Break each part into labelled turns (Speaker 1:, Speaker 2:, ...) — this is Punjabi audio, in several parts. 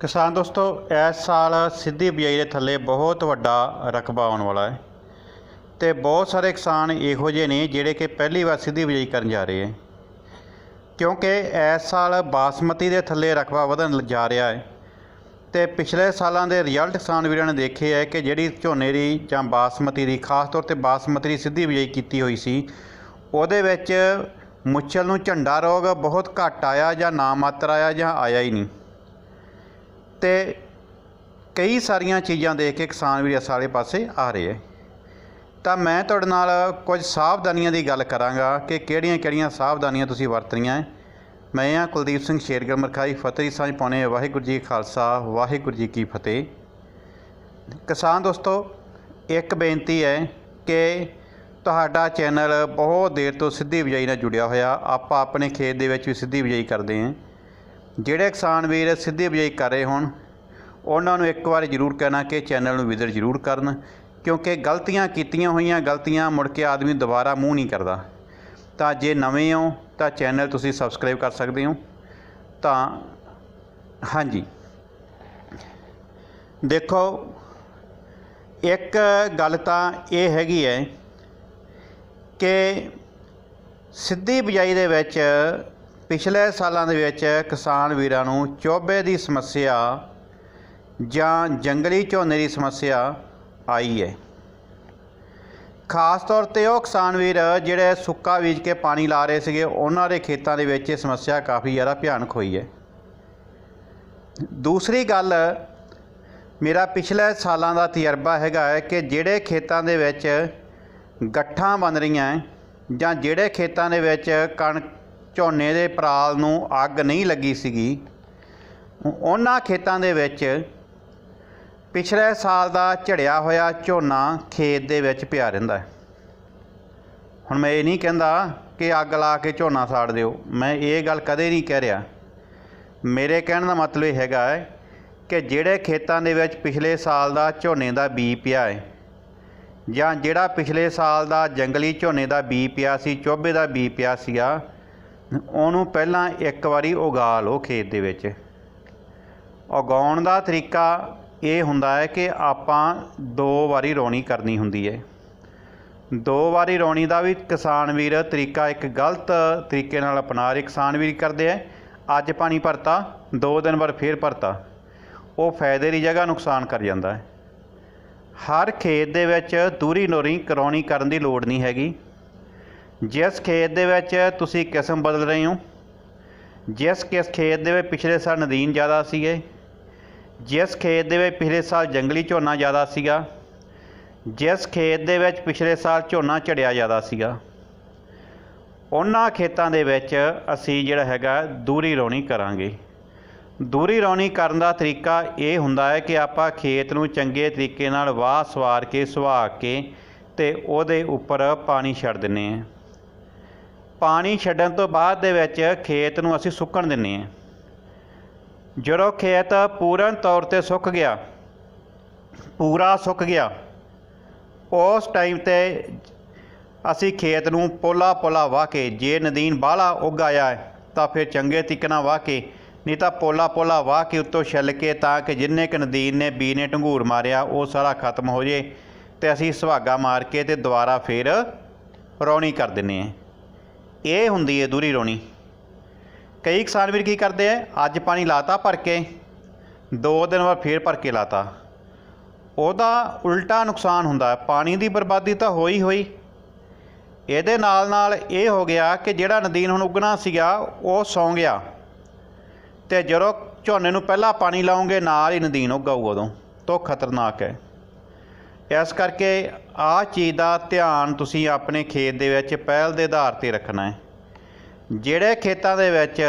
Speaker 1: ਕਿਸਾਨ ਦੋਸਤੋ, ਇਸ ਸਾਲ ਸਿੱਧੀ ਬਿਜਾਈ ਦੇ ਥੱਲੇ ਬਹੁਤ ਵੱਡਾ ਰਕਬਾ ਆਉਣ ਵਾਲਾ ਹੈ ਤੇ ਬਹੁਤ ਸਾਰੇ ਕਿਸਾਨ ਇਹੋ ਜਿਹੇ ਨੇ ਜਿਹੜੇ ਕਿ ਪਹਿਲੀ ਵਾਰ ਸਿੱਧੀ ਬਿਜਾਈ ਕਰਨ ਜਾ ਰਹੇ ਹੈ। ਕਿਉਂਕਿ ਇਸ ਸਾਲ ਬਾਸਮਤੀ ਦੇ ਥੱਲੇ ਰਕਬਾ ਵਧਣ ਜਾ ਰਿਹਾ ਹੈ ਤੇ ਪਿਛਲੇ ਸਾਲਾਂ ਦੇ ਰਿਜ਼ਲਟ ਕਿਸਾਨ ਵੀਰਾਂ ਨੇ ਦੇਖੇ ਹੈ ਕਿ ਜਿਹੜੀ ਝੋਨੇ ਦੀ ਜਾਂ ਬਾਸਮਤੀ ਦੀ, ਖਾਸ ਤੌਰ ਤੇ ਬਾਸਮਤੀ ਦੀ ਸਿੱਧੀ ਬਿਜਾਈ ਕੀਤੀ ਹੋਈ ਸੀ, ਉਹਦੇ ਵਿੱਚ ਮੁੱਛਲ ਨੂੰ ਝੰਡਾ ਰੋਗ ਬਹੁਤ ਘੱਟ ਆਇਆ ਜਾਂ ਨਾ ਮਾਤਰ ਆਇਆ ਜਾਂ ਆਇਆ ਹੀ ਨਹੀਂ। ਤੇ ਕਈ ਸਾਰੀਆਂ ਚੀਜ਼ਾਂ ਦੇਖ ਕੇ ਕਿਸਾਨ ਵੀ ਇਸ ਵਾਲੇ ਪਾਸੇ ਆ ਰਹੇ ਹੈ। ਤਾਂ ਮੈਂ ਤੁਹਾਡੇ ਨਾਲ ਕੁਝ ਸਾਵਧਾਨੀਆਂ ਦੀ ਗੱਲ ਕਰਾਂਗਾ ਕਿ ਕਿਹੜੀਆਂ-ਕਿਹੜੀਆਂ ਸਾਵਧਾਨੀਆਂ ਤੁਸੀਂ ਵਰਤਣੀਆਂ ਹੈ। ਮੈਂ ਹਾਂ ਕੁਲਦੀਪ ਸਿੰਘ ਸ਼ੇਰਗਿਲ ਮਰਖਾਈ, ਫਤਿਹ ਸਾਂਝ ਪਾਉਣੇ ਵਾਹਿਗੁਰੂ ਜੀ ਖਾਲਸਾ, ਵਾਹਿਗੁਰੂ ਜੀ ਕੀ ਫਤਿਹ। ਕਿਸਾਨ ਦੋਸਤੋ, ਇੱਕ ਬੇਨਤੀ ਹੈ ਕਿ ਤੁਹਾਡਾ ਚੈਨਲ ਬਹੁਤ ਦੇਰ ਤੋਂ ਸਿੱਧੀ ਬਿਜਾਈ ਨਾਲ ਜੁੜਿਆ ਹੋਇਆ। ਆਪਾਂ ਆਪਣੇ ਖੇਤ ਦੇ ਵਿੱਚ ਵੀ ਸਿੱਧੀ ਬਿਜਾਈ ਕਰਦੇ ਹਾਂ। ਜਿਹੜੇ ਕਿਸਾਨ ਵੀਰ ਸਿੱਧੀ ਬਿਜਾਈ ਕਰ ਰਹੇ ਹੋਣ, ਉਹਨਾਂ ਨੂੰ ਇੱਕ ਵਾਰ ਜ਼ਰੂਰ ਕਹਿਣਾ ਕਿ ਚੈਨਲ ਨੂੰ ਵਿਜ਼ਿਟ ਜ਼ਰੂਰ ਕਰਨ, ਕਿਉਂਕਿ ਗਲਤੀਆਂ ਕੀਤੀਆਂ ਹੋਈਆਂ ਗਲਤੀਆਂ ਮੁੜ ਕੇ ਆਦਮੀ ਦੁਬਾਰਾ ਮੂੰਹ ਨਹੀਂ ਕਰਦਾ। ਤਾਂ ਜੇ ਨਵੇਂ ਹੋ, ਤਾਂ ਚੈਨਲ ਤੁਸੀਂ ਸਬਸਕ੍ਰਾਈਬ ਕਰ ਸਕਦੇ ਹੋ। ਤਾਂ, ਹਾਂਜੀ। ਦੇਖੋ, ਇੱਕ ਗੱਲ ਤਾਂ ਇਹ ਹੈਗੀ ਹੈ ਕਿ ਸਿੱਧੀ ਬਿਜਾਈ ਦੇ ਵਿੱਚ ਪਿਛਲੇ ਸਾਲਾਂ ਦੇ ਵਿੱਚ ਕਿਸਾਨ ਵੀਰਾਂ ਨੂੰ ਚੋਬੇ ਦੀ ਸਮੱਸਿਆ ਜਾਂ ਜੰਗਲੀ ਝੋਨੇ ਦੀ ਸਮੱਸਿਆ ਆਈ ਹੈ। ਖਾਸ ਤੌਰ ਤੇ ਉਹ ਕਿਸਾਨ ਵੀਰ ਜਿਹੜੇ ਸੁੱਕਾ ਬੀਜ ਕੇ ਪਾਣੀ ਲਾ ਰਹੇ ਸੀਗੇ, ਉਹਨਾਂ ਦੇ ਖੇਤਾਂ ਦੇ ਵਿੱਚ ਇਹ ਸਮੱਸਿਆ ਕਾਫੀ ਜ਼ਿਆਦਾ ਭਿਆਨਕ ਹੋਈ ਹੈ। ਦੂਸਰੀ ਗੱਲ, ਮੇਰਾ ਪਿਛਲੇ ਸਾਲਾਂ ਦਾ ਤਜਰਬਾ ਹੈਗਾ ਹੈ ਕਿ ਜਿਹੜੇ ਖੇਤਾਂ ਦੇ ਵਿੱਚ ਗੱਠਾਂ ਬਣ ਰਹੀਆਂ ਜਾਂ ਜਿਹੜੇ ਖੇਤਾਂ ਦੇ ਵਿੱਚ ਕਣਕ ਝੋਨੇ ਦੇ ਪਰਾਲ ਨੂੰ ਅੱਗ ਨਹੀਂ ਲੱਗੀ ਸੀਗੀ। ਉਹਨਾਂ ਖੇਤਾਂ ਦੇ ਵਿੱਚ ਪਿਛਲੇ ਸਾਲ ਦਾ ਝੜਿਆ ਹੋਇਆ ਝੋਨਾ ਖੇਤ ਦੇ ਵਿੱਚ ਪਿਆ ਰਹਿੰਦਾ ਹੈ। ਹੁਣ ਮੈਂ ਇਹ ਨਹੀਂ ਕਹਿੰਦਾ ਕਿ ਅੱਗ ਲਾ ਕੇ ਝੋਨਾ ਸਾੜ ਦਿਓ। ਮੈਂ ਇਹ ਗੱਲ ਕਦੇ ਨਹੀਂ ਕਹਿ ਰਿਹਾ। ਮੇਰੇ ਕਹਿਣ ਦਾ ਮਤਲਬ ਇਹ ਹੈਗਾ ਹੈ ਕਿ ਜਿਹੜੇ ਖੇਤਾਂ ਦੇ ਵਿੱਚ ਪਿਛਲੇ ਸਾਲ ਦਾ ਝੋਨੇ ਦਾ ਬੀ ਪਿਆ ਹੈ ਜਾਂ ਜਿਹੜਾ ਪਿਛਲੇ ਸਾਲ ਦਾ ਜੰਗਲੀ ਝੋਨੇ ਦਾ ਬੀ ਪਿਆ ਸੀ, ਚੋਬੇ ਦਾ ਬੀ ਪਿਆ ਸੀਗਾ ਉਹਨੂੰ ਪਹਿਲਾਂ ਇੱਕ ਵਾਰੀ ਉਗਾ ਲਓ ਖੇਤ ਦੇ ਵਿੱਚ। ਉਗਾਉਣ ਦਾ ਤਰੀਕਾ ਇਹ ਹੁੰਦਾ ਹੈ ਕਿ ਆਪਾਂ ਦੋ ਵਾਰੀ ਰੌਣੀ ਕਰਨੀ ਹੁੰਦੀ ਹੈ। ਦੋ ਵਾਰੀ ਰੌਣੀ ਦਾ ਵੀ ਕਿਸਾਨ ਵੀਰ ਤਰੀਕਾ ਇੱਕ ਗਲਤ ਤਰੀਕੇ ਨਾਲ ਅਪਣਾ ਰਹੇ ਕਿਸਾਨ ਵੀਰ ਕਰਦੇ ਆ ਅੱਜ ਪਾਣੀ ਭਰਤਾ, ਦੋ ਦਿਨ ਬਾਅਦ ਫੇਰ ਭਰਤਾ। ਉਹ ਫਾਇਦੇ ਦੀ ਜਗ੍ਹਾ ਨੁਕਸਾਨ ਕਰ ਜਾਂਦਾ ਹੈ। ਹਰ ਖੇਤ ਦੇ ਵਿੱਚ ਦੂਰੀ ਨੋਰੀ ਕਰਾਉਣੀ ਕਰਨ ਦੀ ਲੋੜ ਨਹੀਂ ਹੈਗੀ। ਜਿਸ ਖੇਤ ਦੇ ਵਿੱਚ ਤੁਸੀਂ ਕਿਸਮ ਬਦਲ ਰਹੇ ਹੋ, ਜਿਸ ਕਿਸ ਖੇਤ ਦੇ ਵਿੱਚ ਪਿਛਲੇ ਸਾਲ ਨਦੀਨ ਜ਼ਿਆਦਾ ਸੀਗੇ, ਜਿਸ ਖੇਤ ਦੇ ਵਿੱਚ ਪਿਛਲੇ ਸਾਲ ਜੰਗਲੀ ਝੋਨਾ ਜ਼ਿਆਦਾ ਸੀਗਾ, ਜਿਸ ਖੇਤ ਦੇ ਵਿੱਚ ਪਿਛਲੇ ਸਾਲ ਝੋਨਾ ਝੜਿਆ ਜ਼ਿਆਦਾ ਸੀਗਾ। ਉਹਨਾਂ ਖੇਤਾਂ ਦੇ ਵਿੱਚ ਅਸੀਂ ਜਿਹੜਾ ਹੈਗਾ ਦੂਰੀ ਰੌਣੀ ਕਰਾਂਗੇ। ਦੂਰੀ ਰੌਣੀ ਕਰਨ ਦਾ ਤਰੀਕਾ ਇਹ ਹੁੰਦਾ ਹੈ ਕਿ ਆਪਾਂ ਖੇਤ ਨੂੰ ਚੰਗੇ ਤਰੀਕੇ ਨਾਲ ਵਾਹ ਸਵਾਰ ਕੇ ਸੁਹਾ ਕੇ ਤੇ ਉਹਦੇ ਉੱਪਰ ਪਾਣੀ ਛੱਡ ਦਿੰਨੇ ਆ ਪਾਣੀ ਛੱਡਣ ਤੋਂ ਬਾਅਦ ਦੇ ਵਿੱਚ ਖੇਤ ਨੂੰ ਅਸੀਂ ਸੁੱਕਣ ਦਿੰਨੇ ਆ ਜਦੋਂ ਖੇਤ ਪੂਰਨ ਤੌਰ ਤੇ ਸੁੱਕ ਗਿਆ, ਪੂਰਾ ਸੁੱਕ ਗਿਆ, ਉਸ ਟਾਈਮ ਤੇ ਅਸੀਂ ਖੇਤ ਨੂੰ ਪੋਲਾ ਪੋਲਾ ਵਾਹ ਕੇ, ਜੇ ਨਦੀਨ ਬਾਹਲਾ ਉੱਗ ਆਇਆ ਤਾਂ ਫਿਰ ਚੰਗੇ ਤਰੀਕੇ ਨਾਲ ਵਾਹ ਕੇ, ਨਹੀਂ ਤਾਂ ਪੋਲਾ ਪੋਲਾ ਵਾਹ ਕੇ ਉੱਤੋਂ ਛਿੱਲ ਕੇ ਤਾਂ ਕਿ ਜਿੰਨੇ ਕੁ ਨਦੀਨ ਨੇ, ਬੀ ਨੇ ਢੰਗੂਰ ਮਾਰਿਆ, ਉਹ ਸਾਰਾ ਖਤਮ ਹੋ ਜੇ ਤੇ ਅਸੀਂ ਸੁਹਾਗਾ ਮਾਰ ਕੇ ਤੇ ਦੁਬਾਰਾ ਫੇਰ ਰੌਣੀ ਕਰ ਦਿੰਨੇ ਆ ਇਹ ਹੁੰਦੀ ਹੈ ਦੂਰੀ ਰੋਣੀ। ਕਈ ਕਿਸਾਨ ਵੀਰ ਕੀ ਕਰਦੇ ਆ ਅੱਜ ਪਾਣੀ ਲਾਤਾ ਭਰ ਕੇ, ਦੋ ਦਿਨ ਬਾਅਦ ਫੇਰ ਭਰ ਕੇ ਲਾਤਾ। ਉਹਦਾ ਉਲਟਾ ਨੁਕਸਾਨ ਹੁੰਦਾ ਪਾਣੀ ਦੀ ਬਰਬਾਦੀ ਤਾਂ ਹੋਈ ਹੋਈ। ਇਹਦੇ ਨਾਲ ਨਾਲ ਇਹ ਹੋ ਗਿਆ ਕਿ ਜਿਹੜਾ ਨਦੀਨ ਹੁਣ ਉਗਣਾ ਸੀਗਾ, ਉਹ ਸੌਂ ਗਿਆ। ਤੇ ਜਦੋਂ ਝੋਨੇ ਨੂੰ ਪਹਿਲਾਂ ਪਾਣੀ ਲਾਉਂਗੇ, ਨਾਲ ਹੀ ਨਦੀਨ ਉਗਾਊ ਉਦੋਂ। ਤੋਂ ਖਤਰਨਾਕ ਹੈ ਇਸ ਕਰਕੇ ਆਹ ਚੀਜ਼ ਦਾ ਧਿਆਨ ਤੁਸੀਂ ਆਪਣੇ ਖੇਤ ਦੇ ਵਿੱਚ ਪਹਿਲ ਦੇ ਆਧਾਰ ਤੇ ਰੱਖਣਾ ਹੈ। ਜਿਹੜੇ ਖੇਤਾਂ ਦੇ ਵਿੱਚ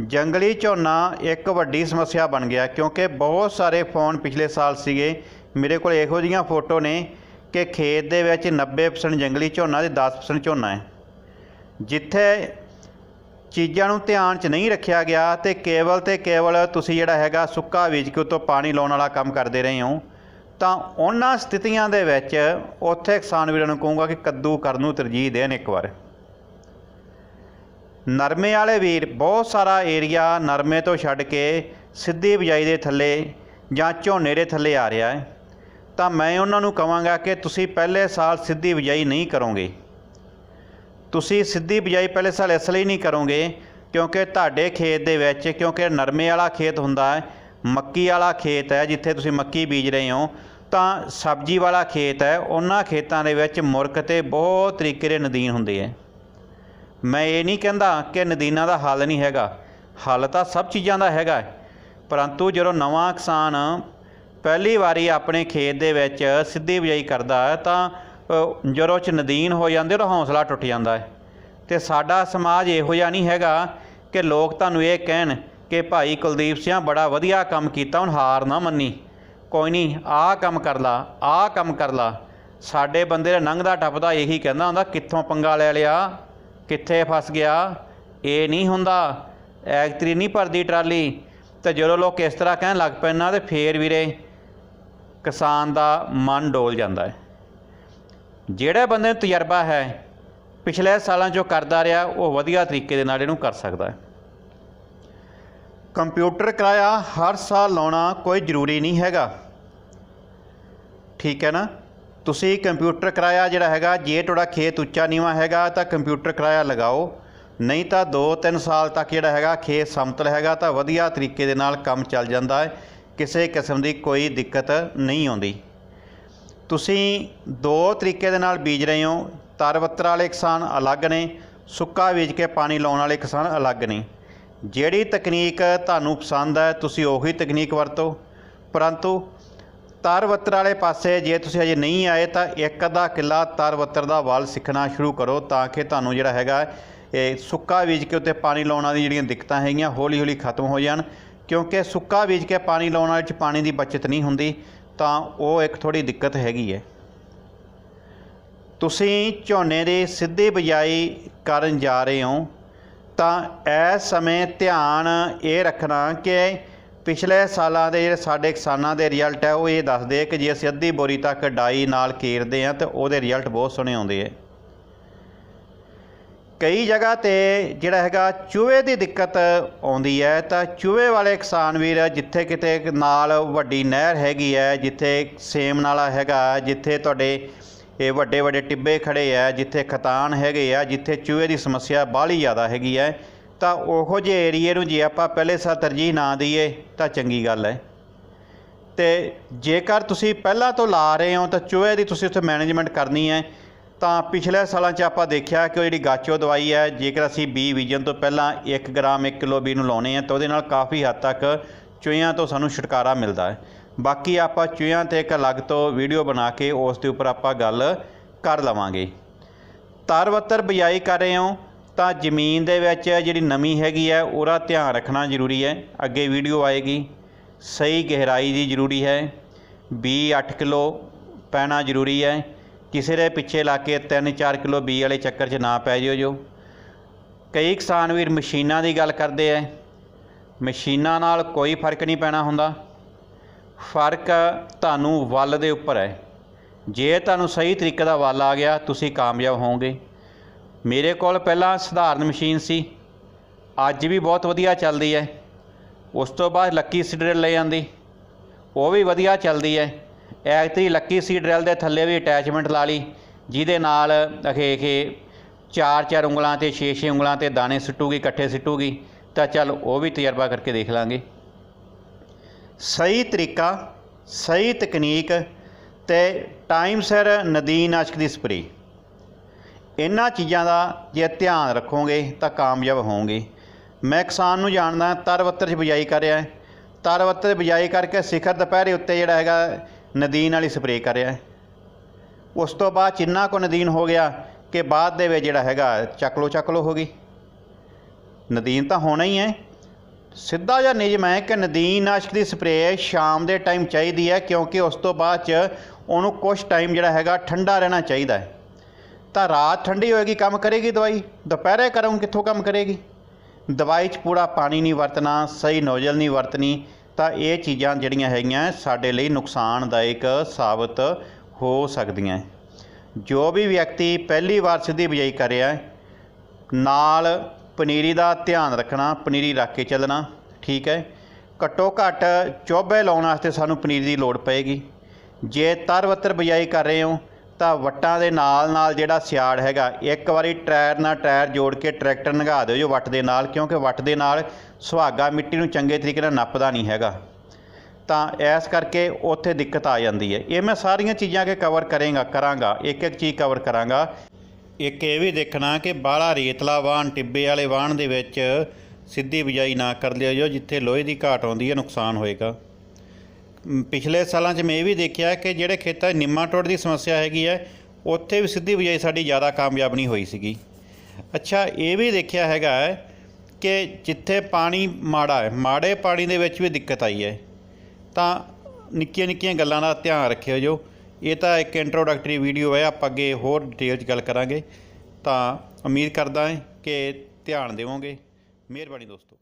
Speaker 1: ਜੰਗਲੀ ਝੋਨਾ ਇੱਕ ਵੱਡੀ ਸਮੱਸਿਆ ਬਣ ਗਿਆ ਕਿਉਂਕਿ ਬਹੁਤ ਸਾਰੇ ਫੋਨ ਪਿਛਲੇ ਸਾਲ ਸੀਗੇ, ਮੇਰੇ ਕੋਲ ਇਹੋ ਜਿਹੀਆਂ ਫੋਟੋ ਨੇ ਕਿ ਖੇਤ ਦੇ ਵਿੱਚ 90% ਜੰਗਲੀ ਝੋਨਾ ਤੇ 10% ਝੋਨਾ ਹੈ। ਜਿੱਥੇ ਚੀਜ਼ਾਂ ਨੂੰ ਧਿਆਨ 'ਚ ਨਹੀਂ ਰੱਖਿਆ ਗਿਆ ਤੇ ਕੇਵਲ ਤੇ ਕੇਵਲ ਤੁਸੀਂ ਜਿਹੜਾ ਹੈਗਾ ਸੁੱਕਾ ਬੀਜ ਕੇ ਉੱਤੋਂ ਪਾਣੀ ਲਾਉਣ ਵਾਲਾ ਕੰਮ ਕਰਦੇ ਰਹੇ ਹੋ ਤਾਂ ਉਹਨਾਂ ਸਥਿਤੀਆਂ ਦੇ ਵਿੱਚ ਉੱਥੇ ਕਿਸਾਨ ਵੀਰਾਂ ਨੂੰ ਕਹੂੰਗਾ ਕਿ ਕੱਦੂ ਕਰਨ ਨੂੰ ਤਰਜੀਹ ਦੇਣ ਇੱਕ ਵਾਰ। ਨਰਮੇ ਵਾਲੇ ਵੀਰ ਬਹੁਤ ਸਾਰਾ ਏਰੀਆ ਨਰਮੇ ਤੋਂ ਛੱਡ ਕੇ ਸਿੱਧੀ ਬਿਜਾਈ ਦੇ ਥੱਲੇ ਜਾਂ ਝੋਨੇ ਦੇ ਥੱਲੇ ਆ ਰਿਹਾ ਹੈ। ਤਾਂ ਮੈਂ ਉਹਨਾਂ ਨੂੰ ਕਹਾਂਗਾ ਕਿ ਤੁਸੀਂ ਪਹਿਲੇ ਸਾਲ ਸਿੱਧੀ ਬਿਜਾਈ ਨਹੀਂ ਕਰੋਗੇ। ਤੁਸੀਂ ਸਿੱਧੀ ਬਿਜਾਈ ਪਹਿਲੇ ਸਾਲ ਇਸ ਲਈ ਨਹੀਂ ਕਰੋਗੇ ਕਿਉਂਕਿ ਤੁਹਾਡੇ ਖੇਤ ਦੇ ਵਿੱਚ, ਕਿਉਂਕਿ ਨਰਮੇ ਵਾਲਾ ਖੇਤ ਹੁੰਦਾ ਹੈ ਮੱਕੀ ਵਾਲਾ ਖੇਤ ਹੈ, ਜਿੱਥੇ ਤੁਸੀਂ ਮੱਕੀ ਬੀਜ ਰਹੇ ਹੋ, ਤਾਂ ਸਬਜ਼ੀ ਵਾਲਾ ਖੇਤ ਹੈ, ਉਹਨਾਂ ਖੇਤਾਂ ਦੇ ਵਿੱਚ ਮੁਰਕ ਤੇ ਬਹੁਤ ਤਰੀਕੇ ਦੇ ਨਦੀਨ ਹੁੰਦੇ ਹੈ। ਮੈਂ ਇਹ ਨਹੀਂ ਕਹਿੰਦਾ ਕਿ ਨਦੀਨਾਂ ਦਾ ਹੱਲ ਨਹੀਂ ਹੈਗਾ, ਹੱਲ ਤਾਂ ਸਭ ਚੀਜ਼ਾਂ ਦਾ ਹੈਗਾ ਪਰੰਤੂ ਜਦੋਂ ਨਵਾਂ ਕਿਸਾਨ ਪਹਿਲੀ ਵਾਰੀ ਆਪਣੇ ਖੇਤ ਦੇ ਵਿੱਚ ਸਿੱਧੀ ਬਿਜਾਈ ਕਰਦਾ ਹੈ, ਤਾਂ ਜਦੋਂ ਚ ਨਦੀਨ ਹੋ ਜਾਂਦੇ ਉਹਦਾ ਹੌਸਲਾ ਟੁੱਟ ਜਾਂਦਾ ਹੈ। ਤੇ ਸਾਡਾ ਸਮਾਜ ਇਹੋ ਜਿਹਾ ਨਹੀਂ ਹੈਗਾ ਕਿ ਲੋਕ ਤੁਹਾਨੂੰ ਇਹ ਕਹਿਣ ਕਿ ਭਾਈ ਕੁਲਦੀਪ ਸਿੰਘ ਬੜਾ ਵਧੀਆ ਕੰਮ ਕੀਤਾ, ਹੁਣ ਹਾਰ ਨਾ ਮੰਨੀ। ਕੋਈ ਨਹੀਂ ਆਹ ਕੰਮ ਕਰ ਲਾ, ਆਹ ਕੰਮ ਕਰ ਲਾ। ਸਾਡੇ ਬੰਦੇ ਦਾ ਲੰਘਦਾ ਟੱਪਦਾ ਇਹੀ ਕਹਿੰਦਾ ਹੁੰਦਾ, ਕਿੱਥੋਂ ਪੰਗਾ ਲੈ ਲਿਆ, ਕਿੱਥੇ ਫਸ ਗਿਆ, ਇਹ ਨਹੀਂ ਹੁੰਦਾ। ਐਕਤਰੀ ਨਹੀਂ ਭਰਦੀ ਟਰਾਲੀ। ਤੇ ਜਦੋਂ ਲੋਕ ਇਸ ਤਰ੍ਹਾਂ ਕਹਿਣ ਲੱਗ ਪੈਣਾ ਤੇ ਫੇਰ ਵੀਰੇ ਕਿਸਾਨ ਦਾ ਮਨ ਡੋਲ ਜਾਂਦਾ ਹੈ। ਜਿਹੜੇ ਬੰਦੇ ਨੂੰ ਤਜਰਬਾ ਹੈ, ਪਿਛਲੇ ਸਾਲਾਂ 'ਚੋਂ ਕਰਦਾ ਰਿਹਾ, ਉਹ ਵਧੀਆ ਤਰੀਕੇ ਦੇ ਨਾਲ ਇਹਨੂੰ ਕਰ ਸਕਦਾ ਹੈ। ਕੰਪਿਊਟਰ ਕਿਰਾਇਆ ਹਰ ਸਾਲ ਲਾਉਣਾ ਕੋਈ ਜ਼ਰੂਰੀ ਨਹੀਂ ਹੈਗਾ। ਠੀਕ ਹੈ ਨਾ? ਤੁਸੀਂ ਕੰਪਿਊਟਰ ਕਿਰਾਇਆ ਜਿਹੜਾ ਹੈਗਾ, ਜੇ ਤੁਹਾਡਾ ਖੇਤ ਉੱਚਾ ਨੀਵਾਂ ਹੈਗਾ, ਤਾਂ ਕੰਪਿਊਟਰ ਕਿਰਾਇਆ ਲਗਾਓ। ਨਹੀਂ ਤਾਂ 2-3 ਸਾਲ ਤੱਕ ਜਿਹੜਾ ਹੈਗਾ, ਖੇਤ ਸਮਤਲ ਹੈਗਾ, ਤਾਂ ਵਧੀਆ ਤਰੀਕੇ ਦੇ ਨਾਲ ਕੰਮ ਚੱਲ ਜਾਂਦਾ ਹੈ। ਕਿਸੇ ਕਿਸਮ ਦੀ ਕੋਈ ਦਿੱਕਤ ਨਹੀਂ ਆਉਂਦੀ। ਤੁਸੀਂ ਦੋ ਤਰੀਕੇ ਦੇ ਨਾਲ ਬੀਜ ਰਹੇ ਹੋ। ਤਰਵੱਤਰ ਵਾਲੇ ਕਿਸਾਨ ਅਲੱਗ ਨੇ, ਸੁੱਕਾ ਬੀਜ ਕੇ ਪਾਣੀ ਲਾਉਣ ਵਾਲੇ ਕਿਸਾਨ ਅਲੱਗ ਨੇ। ਜਿਹੜੀ ਤਕਨੀਕ ਤੁਹਾਨੂੰ ਪਸੰਦ ਹੈ, ਤੁਸੀਂ ਉਹੀ ਤਕਨੀਕ ਵਰਤੋ। ਪਰੰਤੂ ਤਰਵੱਤਰ ਵਾਲੇ ਪਾਸੇ ਜੇ ਤੁਸੀਂ ਅਜੇ ਨਹੀਂ ਆਏ, ਤਾਂ ਇੱਕ ਅੱਧਾ ਕਿੱਲਾ ਤਰਵੱਤਰ ਦਾ ਵੱਲ ਸਿੱਖਣਾ ਸ਼ੁਰੂ ਕਰੋ, ਤਾਂ ਕਿ ਤੁਹਾਨੂੰ ਜਿਹੜਾ ਹੈਗਾ, ਇਹ ਸੁੱਕਾ ਬੀਜ ਕੇ ਉੱਤੇ ਪਾਣੀ ਲਾਉਣ ਦੀ ਜਿਹੜੀਆਂ ਦਿੱਕਤਾਂ ਹੈਗੀਆਂ ਹੌਲੀ ਹੌਲੀ ਖਤਮ ਹੋ ਜਾਣ। ਕਿਉਂਕਿ ਸੁੱਕਾ ਬੀਜ ਕੇ ਪਾਣੀ ਲਾਉਣ ਵਾਲੇ 'ਚ ਪਾਣੀ ਦੀ ਬਚਤ ਨਹੀਂ ਹੁੰਦੀ, ਤਾਂ ਉਹ ਇੱਕ ਥੋੜੀ ਦਿੱਕਤ ਹੈਗੀ ਹੈ। ਤੁਸੀਂ ਝੋਨੇ ਦੀ ਸਿੱਧੀ ਬਿਜਾਈ ਕਰਨ ਜਾ ਰਹੇ ਹੋ ਤਾਂ ਇਸ ਸਮੇਂ ਧਿਆਨ ਇਹ ਰੱਖਣਾ ਕਿ ਪਿਛਲੇ ਸਾਲਾਂ ਦੇ ਜਿਹੜੇ ਸਾਡੇ ਕਿਸਾਨਾਂ ਦੇ ਰਿਜ਼ਲਟ ਹੈ, ਉਹ ਇਹ ਦੱਸਦੇ ਕਿ ਜੇ ਅਸੀਂ ਅੱਧੀ ਬੋਰੀ ਤੱਕ ਡਾਈ ਨਾਲ ਕੇਰਦੇ ਆ ਤਾਂ ਉਹਦੇ ਰਿਜ਼ਲਟ ਬਹੁਤ ਸੋਹਣੇ ਆਉਂਦੇ ਆ। ਕਈ ਜਗ੍ਹਾ ਤੇ ਜਿਹੜਾ ਹੈਗਾ ਚੂਹੇ ਦੀ ਦਿੱਕਤ ਆਉਂਦੀ ਹੈ, ਤਾਂ ਚੂਹੇ ਵਾਲੇ ਕਿਸਾਨ ਵੀਰ ਜਿੱਥੇ ਕਿਤੇ ਨਾਲ ਵੱਡੀ ਨਹਿਰ ਹੈਗੀ ਹੈ, ਜਿੱਥੇ ਸੇਮ ਨਾਲਾ ਹੈਗਾ, ਜਿੱਥੇ ਤੁਹਾਡੇ ਇਹ ਵੱਡੇ ਵੱਡੇ ਟਿੱਬੇ ਖੜੇ ਆ, ਜਿੱਥੇ ਖਤਾਨ ਹੈਗੇ ਆ, ਜਿੱਥੇ ਚੂਹੇ ਦੀ ਸਮੱਸਿਆ ਬਾਹਲੀ ਜ਼ਿਆਦਾ ਹੈਗੀ ਹੈ ਤਾਂ ਉਹੋ ਜਿਹੇ ਏਰੀਏ ਨੂੰ ਜੇ ਆਪਾਂ ਪਹਿਲੇ ਸਾਲ ਤਰਜੀਹ ਨਾ ਦਈਏ, ਤਾਂ ਚੰਗੀ ਗੱਲ ਹੈ। ਤੇ ਜੇਕਰ ਤੁਸੀਂ ਪਹਿਲਾਂ ਤੋਂ ਲਾ ਰਹੇ ਹੋ, ਤਾਂ ਚੂਹੇ ਦੀ ਤੁਸੀਂ ਉੱਥੇ ਮੈਨੇਜਮੈਂਟ ਕਰਨੀ ਹੈ। ਤਾਂ ਪਿਛਲੇ ਸਾਲਾਂ 'ਚ ਆਪਾਂ ਦੇਖਿਆ ਕਿ ਉਹ ਜਿਹੜੀ ਗਾਚੋ ਦਵਾਈ ਹੈ, ਜੇਕਰ ਅਸੀਂ ਬੀ ਵਿਜਨ ਤੋਂ ਪਹਿਲਾਂ 1 ਗ੍ਰਾਮ 1 ਕਿਲੋ ਬੀ ਨੂੰ ਲਾਉਣੇ ਆ, ਤਾਂ ਉਹਦੇ ਨਾਲ ਕਾਫੀ ਹੱਦ ਤੱਕ ਚੂਹਿਆਂ ਤੋਂ ਸਾਨੂੰ ਛੁਟਕਾਰਾ ਮਿਲਦਾ ਹੈ। ਬਾਕੀ ਆਪਾਂ ਚੂਹਿਆਂ ਤੇ ਇੱਕ ਅਲੱਗ ਤੋਂ ਵੀਡੀਓ ਬਣਾ ਕੇ ਉਸ ਦੇ ਉੱਪਰ ਆਪਾਂ ਗੱਲ ਕਰ ਲਵਾਂਗੇ। ਤਰਵੱਤਰ ਬਿਜਾਈ ਕਰ ਰਹੇ ਹੋ ਤਾਂ ਜ਼ਮੀਨ ਦੇ ਵਿੱਚ ਜਿਹੜੀ ਨਮੀ ਹੈਗੀ ਹੈ, ਉਹਦਾ ਧਿਆਨ ਰੱਖਣਾ ਜ਼ਰੂਰੀ ਹੈ। ਅੱਗੇ ਵੀਡੀਓ ਆਏਗੀ। ਸਹੀ ਗਹਿਰਾਈ ਦੀ ਜ਼ਰੂਰੀ ਹੈ। ਬੀ 8 ਕਿਲੋ ਪੈਣਾ ਜ਼ਰੂਰੀ ਹੈ। ਕਿਸੇ ਦੇ ਪਿੱਛੇ ਲਾ ਕੇ 3-4 ਕਿਲੋ ਬੀ ਵਾਲੇ ਚੱਕਰ 'ਚ ਨਾ ਪੈ ਜਿਓ ਜੋ। ਕਈ ਕਿਸਾਨ ਵੀਰ ਮਸ਼ੀਨਾਂ ਦੀ ਗੱਲ ਕਰਦੇ ਐ ਮਸ਼ੀਨਾਂ ਨਾਲ ਕੋਈ ਫ਼ਰਕ ਨਹੀਂ ਪੈਣਾ ਹੁੰਦਾ। ਫ਼ਰਕ ਤੁਹਾਨੂੰ ਵੱਲ ਦੇ ਉੱਪਰ ਹੈ। ਜੇ ਤੁਹਾਨੂੰ ਸਹੀ ਤਰੀਕੇ ਦਾ ਵੱਲ ਆ ਗਿਆ, ਤੁਸੀਂ ਕਾਮਯਾਬ ਹੋਵੋਗੇ। ਮੇਰੇ ਕੋਲ ਪਹਿਲਾਂ ਸਧਾਰਨ ਮਸ਼ੀਨ ਸੀ। ਅੱਜ ਵੀ ਬਹੁਤ ਵਧੀਆ ਚੱਲਦੀ ਹੈ। ਉਸ ਤੋਂ ਬਾਅਦ ਲੱਕੀ ਸੀ ਸੀਡਰਲ ਲੈ ਜਾਂਦੀ। ਉਹ ਵੀ ਵਧੀਆ ਚੱਲਦੀ ਹੈ। ਐਕਟਰੀ ਲੱਕੀ ਸੀ ਸੀਡਰਲ ਦੇ ਥੱਲੇ ਵੀ ਅਟੈਚਮੈਂਟ ਲਾ ਲਈ, ਜਿਹਦੇ ਨਾਲ ਅਖੇ ਕਿ ਚਾਰ ਚਾਰ ਉਂਗਲਾਂ ਤੇ 6-6 ਉਂਗਲਾਂ ਤੇ ਦਾਣੇ ਸਿੱਟੂਗੀ, ਇਕੱਠੇ ਸਿੱਟੂਗੀ। ਤਾਂ ਚੱਲ ਉਹ ਵੀ ਤਜਰਬਾ ਕਰਕੇ ਦੇਖ ਲਾਂਗੇ। ਸਹੀ ਤਰੀਕਾ, ਸਹੀ ਤਕਨੀਕ ਤੇ ਟਾਈਮ ਸਿਰ ਨਦੀਨ ਨਦੀਨਾਸ਼ਕ ਦੀ ਸਪਰੇ ਇਹਨਾਂ ਚੀਜ਼ਾਂ ਦਾ ਜੇ ਧਿਆਨ ਰੱਖੋਗੇ ਤਾਂ ਕਾਮਯਾਬ ਹੋਵੋਗੇ। ਮੈਂ ਕਿਸਾਨ ਨੂੰ ਜਾਣਦਾ ਤਰਵੱਤਰ 'ਚ ਬਿਜਾਈ ਕਰ ਰਿਹਾ ਹੈ। ਤਰਵੱਤਰ ਬਿਜਾਈ ਕਰਕੇ ਸਿਖਰ ਦੁਪਹਿਰੇ ਉੱਤੇ ਜਿਹੜਾ ਹੈਗਾ ਨਦੀਨ ਵਾਲੀ ਸਪਰੇ ਕਰ ਰਿਹਾ ਹੈ। ਉਸ ਤੋਂ ਬਾਅਦ ਜਿੰਨਾ ਕੋ ਨਦੀਨ ਹੋ ਗਿਆ ਕਿ ਬਾਅਦ ਦੇ ਵਿੱਚ ਜਿਹੜਾ ਹੈਗਾ ਚੱਕਲੋ ਚੱਕਲੋ ਹੋ ਗਈ। ਨਦੀਨ ਤਾਂ ਹੋਣਾ ਹੀ ਹੈ। ਸਿੱਧਾ ਜਿਹਾ ਨਿਯਮ ਹੈ ਕਿ ਨਦੀਨਾਸ਼ਕ ਦੀ ਸਪਰੇਅ ਸ਼ਾਮ ਦੇ ਟਾਈਮ ਚਾਹੀਦੀ ਹੈ ਕਿਉਂਕਿ ਉਸ ਤੋਂ ਬਾਅਦ ਚ ਉਹਨੂੰ ਕੁਝ ਟਾਈਮ ਜਿਹੜਾ ਹੈਗਾ ਠੰਡਾ ਰਹਿਣਾ ਚਾਹੀਦਾ ਹੈ। ਤਾਂ ਰਾਤ ਠੰਡੀ ਹੋਏਗੀ, ਕੰਮ ਕਰੇਗੀ ਦਵਾਈ? ਦੁਪਹਿਰੇ ਕਰੂੰ ਕਿੱਥੋਂ ਕੰਮ ਕਰੇਗੀ? ਦਵਾਈ 'ਚ ਪੂਰਾ ਪਾਣੀ ਨਹੀਂ ਵਰਤਣਾ, ਸਹੀ ਨੋਜ਼ਲ ਨਹੀਂ ਵਰਤਣੀ, ਤਾਂ ਇਹ ਚੀਜ਼ਾਂ ਜਿਹੜੀਆਂ ਹੈਗੀਆਂ ਸਾਡੇ ਲਈ ਨੁਕਸਾਨਦਾਇਕ ਸਾਬਤ ਹੋ ਸਕਦੀਆਂ ਜੋ ਵੀ ਵਿਅਕਤੀ ਪਹਿਲੀ ਵਾਰ ਸਿੱਧੀ ਬਿਜਾਈ ਕਰ ਰਿਹਾ ਨਾਲ ਪਨੀਰੀ ਦਾ ਧਿਆਨ ਰੱਖਣਾ, ਪਨੀਰੀ ਰੱਖ ਕੇ ਚੱਲਣਾ, ਠੀਕ ਹੈ। ਘੱਟੋ ਘੱਟ ਚੋਬੇ ਲਾਉਣ ਵਾਸਤੇ ਸਾਨੂੰ ਪਨੀਰੀ ਦੀ ਲੋੜ ਪਏਗੀ। ਜੇ ਤਰਵਤਰ ਬਿਜਾਈ ਕਰ ਰਹੇ ਹੋ, ਤਾਂ ਵੱਟਾਂ ਦੇ ਨਾਲ ਨਾਲ ਜਿਹੜਾ ਸਿਆੜ ਹੈਗਾ, ਇੱਕ ਵਾਰੀ ਟਾਇਰ ਨਾਲ ਟਾਇਰ ਜੋੜ ਕੇ ਟਰੈਕਟਰ ਨਗਾ ਦਿਓ ਜੋ ਵੱਟ ਦੇ ਨਾਲ, ਕਿਉਂਕਿ ਵੱਟ ਦੇ ਨਾਲ ਸੁਹਾਗਾ ਮਿੱਟੀ ਨੂੰ ਚੰਗੇ ਤਰੀਕੇ ਨਾਲ ਨੱਪਦਾ ਨਹੀਂ ਹੈਗਾ। ਤਾਂ ਇਸ ਕਰਕੇ ਉੱਥੇ ਦਿੱਕਤ ਆ ਜਾਂਦੀ ਹੈ। ਇਹ ਮੈਂ ਸਾਰੀਆਂ ਚੀਜ਼ਾਂ ਕੇ ਕਵਰ ਕਰੇਗਾ, ਕਰਾਂਗਾ ਇੱਕ ਇੱਕ ਚੀਜ਼ ਕਵਰ ਕਰਾਂਗਾ। ਇੱਕ ਇਹ ਵੀ ਦੇਖਣਾ ਕਿ ਬਾਹਲਾ ਰੇਤਲਾ ਵਾਹਣ ਟਿੱਬੇ ਵਾਲੇ ਵਾਹਣ ਦੇ ਵਿੱਚ ਸਿੱਧੀ ਬਿਜਾਈ ਨਾ ਕਰ ਲਿਓ ਜੋ ਜਿੱਥੇ ਲੋਹੇ ਦੀ ਘਾਟ ਆਉਂਦੀ ਹੈ, ਨੁਕਸਾਨ ਹੋਏਗਾ। ਪਿਛਲੇ ਸਾਲਾਂ 'ਚ ਮੈਂ ਇਹ ਵੀ ਦੇਖਿਆ ਕਿ ਜਿਹੜੇ ਖੇਤਾਂ 'ਚ ਨਿੰਮਾਟੋੜ ਦੀ ਸਮੱਸਿਆ ਹੈਗੀ ਹੈ, ਉੱਥੇ ਵੀ ਸਿੱਧੀ ਬਿਜਾਈ ਸਾਡੀ ਜ਼ਿਆਦਾ ਕਾਮਯਾਬ ਨਹੀਂ ਹੋਈ ਸੀਗੀ। ਅੱਛਾ, ਇਹ ਵੀ ਦੇਖਿਆ ਹੈਗਾ ਕਿ ਜਿੱਥੇ ਪਾਣੀ ਮਾੜਾ ਹੈ, ਮਾੜੇ ਪਾਣੀ ਦੇ ਵਿੱਚ ਵੀ ਦਿੱਕਤ ਆਈ ਹੈ, ਤਾਂ ਨਿੱਕੀਆਂ ਨਿੱਕੀਆਂ ਗੱਲਾਂ ਦਾ ਧਿਆਨ ਰੱਖਿਓ ਜੋ। ਇਹ ਤਾਂ ਇੱਕ ਇੰਟਰੋਡਕਟਰੀ ਵੀਡੀਓ ਹੈ, ਆਪਾਂ ਅੱਗੇ ਹੋਰ ਡਿਟੇਲ 'ਚ ਗੱਲ ਕਰਾਂਗੇ। ਤਾਂ ਉਮੀਦ ਕਰਦਾ ਹਾਂ ਕਿ ਧਿਆਨ ਦੇਵੋਗੇ। ਮਿਹਰਬਾਨੀ ਦੋਸਤੋ।